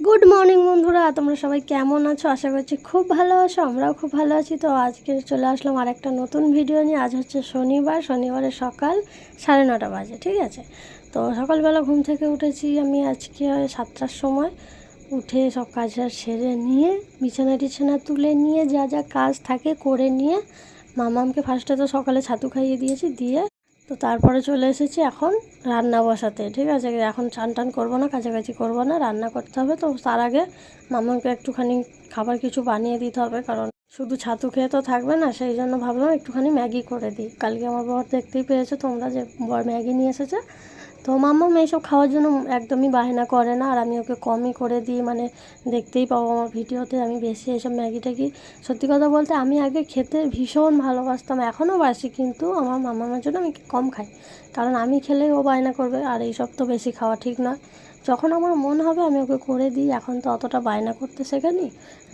Good morning বন্ধুরা। তোমরা সবাই কেমন আছো? আশা করছি খুব ভালো আছো, আমরাও খুব ভালো আছি। তো আজকে চলে আসলাম আর একটা নতুন ভিডিও নিয়ে। আজ হচ্ছে শনিবার শনিবারের সকাল সাড়ে নটা বাজে, ঠিক আছে? তো সকালবেলা ঘুম থেকে উঠেছি আমি আজকে সাতটার সময়। উঠে সব কাজ সেরে নিয়ে, বিছানা টিছানা তুলে নিয়ে, যা যা কাজ থাকে করে নিয়ে, মামামকে ফার্স্টে তো সকালে ছাতু খাইয়ে দিয়েছি, দিয়ে তো তারপরে চলে এসেছি এখন রান্না বসাতে, ঠিক আছে? এখন চান টান করব না কাছাকাছি করব না, রান্না করতে হবে। তো তার আগে মামাকে একটুখানি খাবার কিছু বানিয়ে দিতে হবে, কারণ শুধু ছাতু খেয়ে তো থাকবে না, সেই জন্য ভাবলাম একটুখানি ম্যাগি করে দিই। কালকে আমার বর দেখতেই পেয়েছ, তোমরা যে বর ম্যাগি নিয়ে এসেছে তো মাম্মা মাম্মাম এইসব খাওয়ার জন্য একদমই বায়না করে না, আর আমি ওকে কমই করে দিই মানে দেখতেই পাবো আমার ভিডিওতে আমি বেশি এইসব ম্যাগি ট্যাগি। সত্যি কথা বলতে আমি আগে খেতে ভীষণ ভালোবাসতাম, এখনও বাসি, কিন্তু আমার মামামের জন্য আমি কম খাই। কারণ আমি খেলেই ও বায়না করবে, আর এইসব তো বেশি খাওয়া ঠিক নয়। যখন আমার মন হবে আমি ওকে করে দিই, এখন তো অতটা বায়না করতে শেখেনি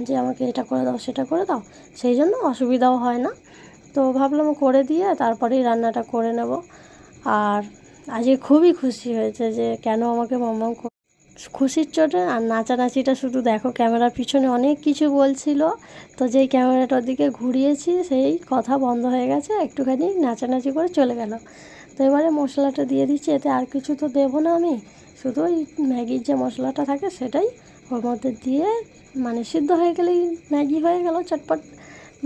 যে আমাকে এটা করে দাও, সেটা করে দাও, সেই জন্য অসুবিধাও হয় না। তো ভাবলাম করে দিয়ে তারপরেই রান্নাটা করে নেব। আর আজকে খুবই খুশি হয়েছে যে কেন আমাকে মাম্মাম খুশির চোটে আর নাচানাচিটা শুধু দেখো ক্যামেরার পিছনে অনেক কিছু বলছিল। তো যেই ক্যামেরাটার দিকে ঘুরিয়েছি, সেই কথা বন্ধ হয়ে গেছে, একটুখানি নাচানাচি করে চলে গেল। তো এবারে মশলাটা দিয়ে দিচ্ছি, এতে আর কিছু তো দেবো না আমি। শুধু ওই ম্যাগির যে মশলাটা থাকে সেটাই ওর মধ্যে দিয়ে মানে সিদ্ধ হয়ে গেলেই ম্যাগি হয়ে গেল, চটপট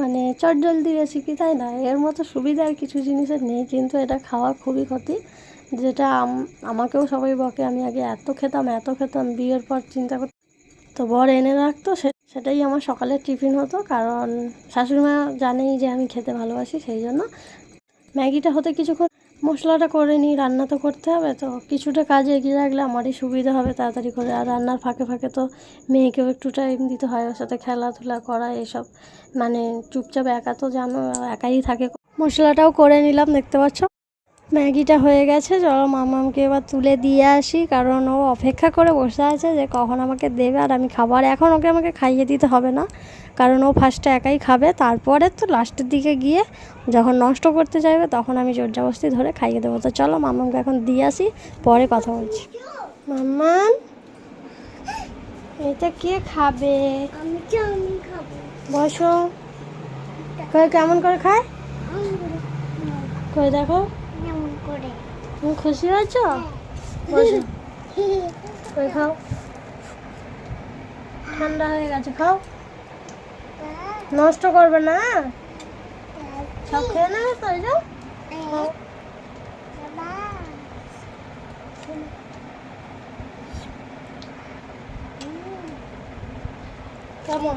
মানে চট জলদি রেসিপি তাই না? এর মতো সুবিধা আর কিছু জিনিসের নেই, কিন্তু এটা খাওয়া খুবই ক্ষতি। যেটা আমাকেও সবাই বকে, আমি আগে এত খেতাম এত খেতাম, বিয়ের পর চিন্তা করতাম তো বর এনে রাখতো সেটাই আমার সকালের টিফিন হতো, কারণ শাশুড়িমা জানেই যে আমি খেতে ভালোবাসি, সেই জন্য ম্যাগিটা হতে কিছুক্ষণ মশলাটা করে নিই, রান্না তো করতে হবে, তো কিছুটা কাজে এগিয়ে রাখলে আমারই সুবিধা হবে তাড়াতাড়ি করে, আর রান্নার ফাঁকে ফাঁকে তো মেয়েকেও একটু টাইম দিতে হয় ওর সাথে খেলাধুলা করা, এসব মানে চুপচাপ একা তো জানো, একাই থাকে, মশলাটাও করে নিলাম, দেখতে পাচ্ছ? ম্যাগিটা হয়ে গেছে চলো মামামকে এবার তুলে দিয়ে আসি কারণ ও অপেক্ষা করে বসে আছে যে কখন আমাকে দেবে আর আমি খাবার এখন ওকে আমাকে খাইয়ে দিতে হবে না কারণ ও ফার্স্টে একাই খাবে তারপরে তো লাস্টের দিকে গিয়ে যখন নষ্ট করতে চাইবে তখন আমি জোরজাবস্তি ধরে খাইয়ে দেবো। তো চলো মামামকে এখন দিয়ে আসি পরে কথা বলছি। মাম্মাম এটা কে খাবে? বসো। কেমন করে খায়? কই দেখো। করে। তুমি খুশি হয়েছো? বসো। কই খাও? ঠান্ডা হয়ে গেছে খাও। নষ্ট করবে না সব খেয়ে নেবে তো এই যাও কেমন?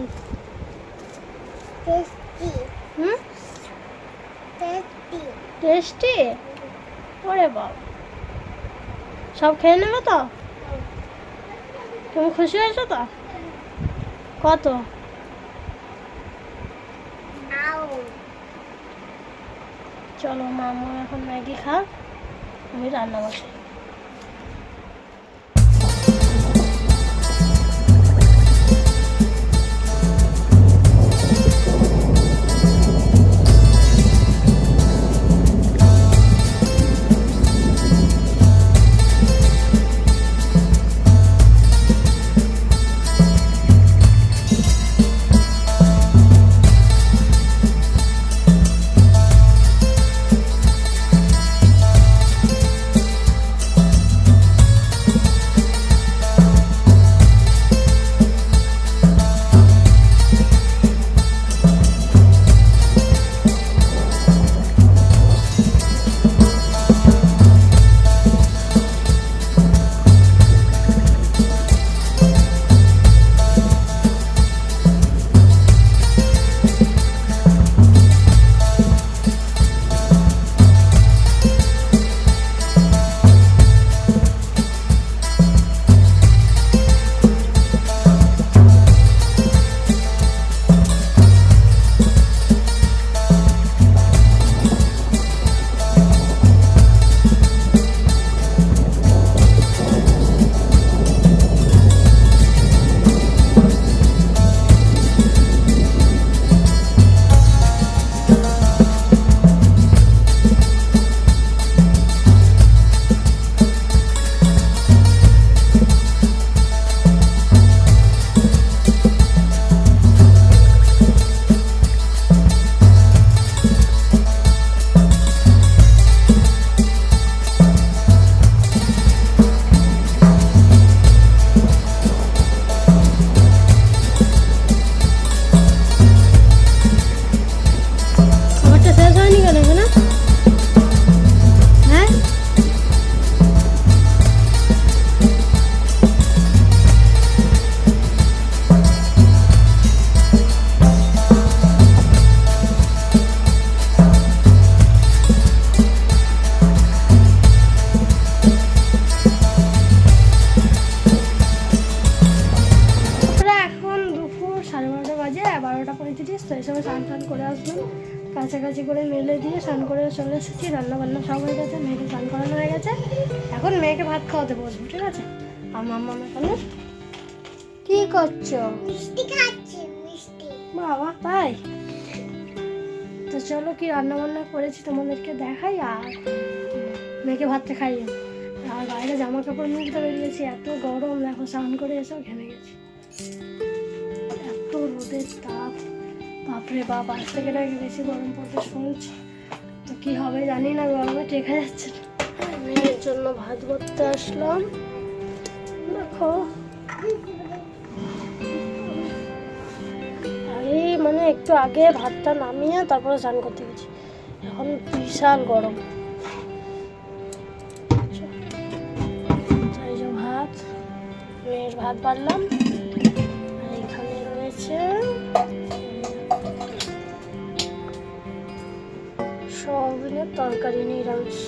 টেস্টি হুম? টেস্টি টেস্টি ওরে বাবা সব খেয়ে নেবে তো? তুমি খুশি হয়েছো তো? কত? চলো মামু এখন ম্যাগি খা আমি রান্না বসাই। এসেছি রান্না বান্না সব হয়ে গেছে মেয়েকে স্নান করানো হয়ে গেছে। এখন মেয়েকে ভাত খাওয়াতে বসবো ঠিক আছে? আর মাম্মা এখানে কি করছ? মিষ্টি খাচ্ছি মিষ্টি। বাবা তাই? তো চলো কি রান্না বান্না করেছি তোমাদেরকে দেখাই আর মেয়েকে ভাতটা খাইয়ে আর বাইরে জামা কাপড় মিলতে বেরিয়েছি এত গরম দেখো স্নান করে এসেও ঘেমে গেছি। এত রোদের তাপ বাপরে বাপ আজ থেকে নাকি বেশি গরম পড়তে শুনছি। কি হবে জানি না, গরমে টেকা যাচ্ছে মেয়ের জন্য ভাত করতে আসলাম। দেখো। মানে একটু আগে ভাতটা নামিয়ে তারপরে স্নান করতে গেছি। এখন বিশাল গরম। ভাত। মেয়ের ভাত বাড়লাম। এখানে রয়েছে সয়াবিনের তরকারি নিরামিষ।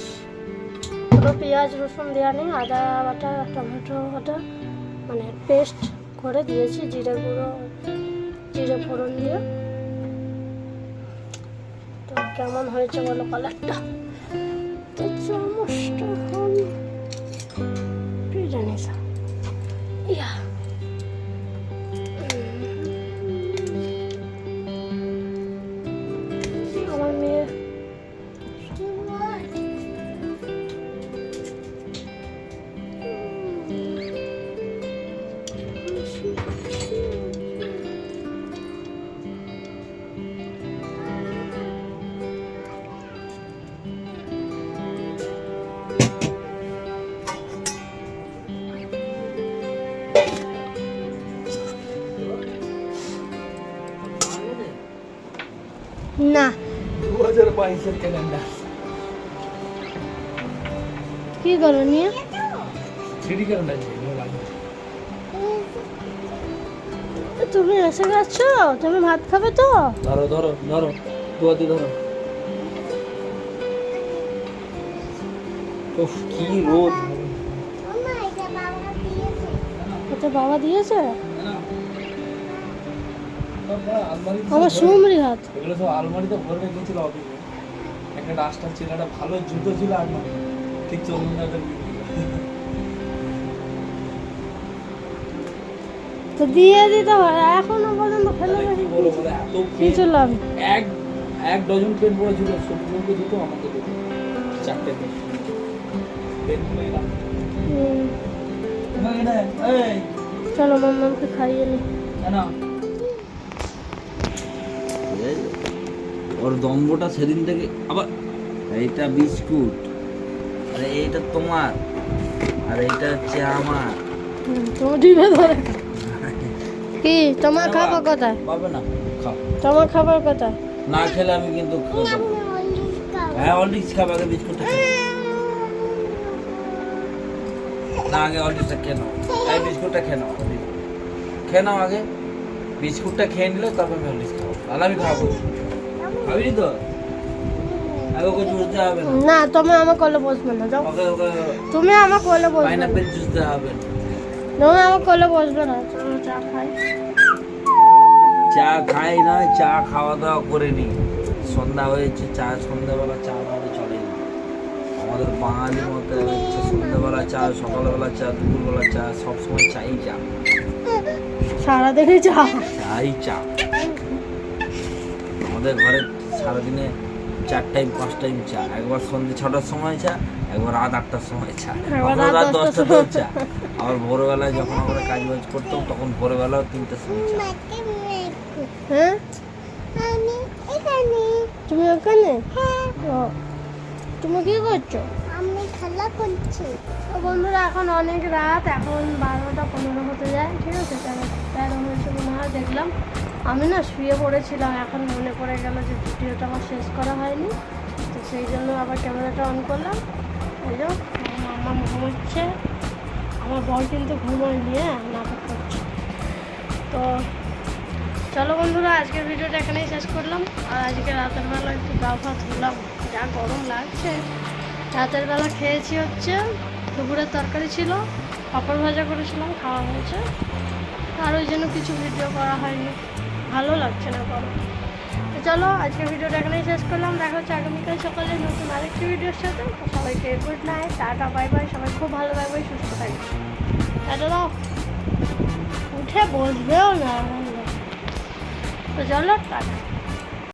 কোনো পেঁয়াজ, রসুন দেওয়া নেই, আদা বাটা, টমেটো বাটা মানে পেস্ট করে দিয়েছি, জিরে গুঁড়ো, জিরে ফোড়ন দিয়ে। তো কেমন হয়েছে বলো কালারটা তো চামচটা বাইশের ক্যালেন্ডার কি করো নিয়ে থ্রিডি ক্যালেন্ডার তুমি এসে গেছো তুমি ভাত খাবে তো ধরো ধরো ধরো দুয়াতি ধরো উফ কি রোদ এটা বাবা দিয়েছে আমার সুমরি হাত এগুলো সব আলমারিতে ভরে রেখেছিল অফিসে একটা ডাস্টার ছিল একটা ভালো জুতো ছিল আলমারি ঠিক চলুন তো দিয়ে দিতে হয় এখনও পর্যন্ত ফেলে কিছু লাভ এক এক ডজন পেন পড়েছিল সবগুলোকে দিত আমাকে দিত চারটে এই। চলো মাম্মামকে খাইয়ে নি না। ওর দম্বটা সেদিন থেকে আবার এইটা বিস্কুট। আরে এইটা তোমার আর এইটা হচ্ছে আমার। তোমার ডিবে ধরে। কি তোমার খাবার কোথায়? পাবে না খাও। তোমার খাবার কোথায়? না খেলে আমি কিন্তু হ্যাঁ অলিক্স খাবে আগে বিস্কুটটা না আগে অলিক্সটা খেয়ে নাও। এই বিস্কুটটা খেয়ে নাও খেয়ে নাও আগে। বিস্কুটটা খেয়ে নিলে তারপর আমি অলিক্স খাব। তাহলে আমি খাব। খাবি তো? না? তুমি আমার কোলে বসবে না যাও। তুমি আমার কোলে বসবে না। পাইনাপেল জুস দেওয়া হবে তুমি আমার কোলে বসবে না চলো চা খাই। চা খাই না চা খাওয়া দাওয়া করে নি। সন্ধ্যা হয়েছে চা সন্ধ্যাবেলা চা না চলে না। আমাদের বাঙালির মধ্যে হচ্ছে সন্ধ্যাবেলা চা সকালবেলা চা দুপুরবেলা চা সবসময় চাই চা। সারাদিনই চা। চাই চা। আমাদের ঘরে সারাদিনে চার টাইম পাঁচ টাইম চা। একবার সন্ধ্যে ছটার সময় চা একবার রাত আটটার সময় চা। কখনো রাত দশটাতেও চা। আবার ভোরবেলায় যখন আমরা কাজ বাজ করতাম তখন ভোরবেলাও তিনটের সময় চা। হ্যাঁ? তুমি ওখানে? হ্যাঁ। তুমি কি করছ? আমি খেলা করছি। তো বন্ধুরা এখন অনেক রাত এখন বারোটা পনেরো হতে যায়। ঠিক আছে তেরো হয়েছে মনে হয় দেখলাম। আমি না শুয়ে পড়েছিলাম, এখন মনে পড়ে গেল যে ভিডিওটা আমার শেষ করা হয়নি। তো সেই জন্য আবার ক্যামেরাটা অন করলাম। এই যে, আমার ঘুমোচ্ছে আমার বর কিন্তু ঘুমোয়নি হ্যাঁ নাটক করছে। তো চলো বন্ধুরা, আজকের ভিডিওটা এখানেই শেষ করলাম। আর আজকে রাতের বেলা একটু গা ভাত ধুলাম, যা গরম লাগছে। রাতের বেলা খেয়েছি হচ্ছে, দুপুরের তরকারি ছিল, পাপড় ভাজা করেছিলাম, খাওয়া হয়েছে। আর ওই জন্য কিছু ভিডিও করা হয়নি। ভালো লাগছে না গরম চলো আজকে ভিডিওটা এখানেই শেষ করলাম। দেখা হচ্ছে আগামীকাল সকালে নতুন আরেকটি ভিডিওর সাথে। সবাইকে good night tata bye bye সবাই খুব ভালো থাকবে, সুস্থ থাকবে। টাটা দাও। উঠে বসবেও না। তো চলো, টাটা।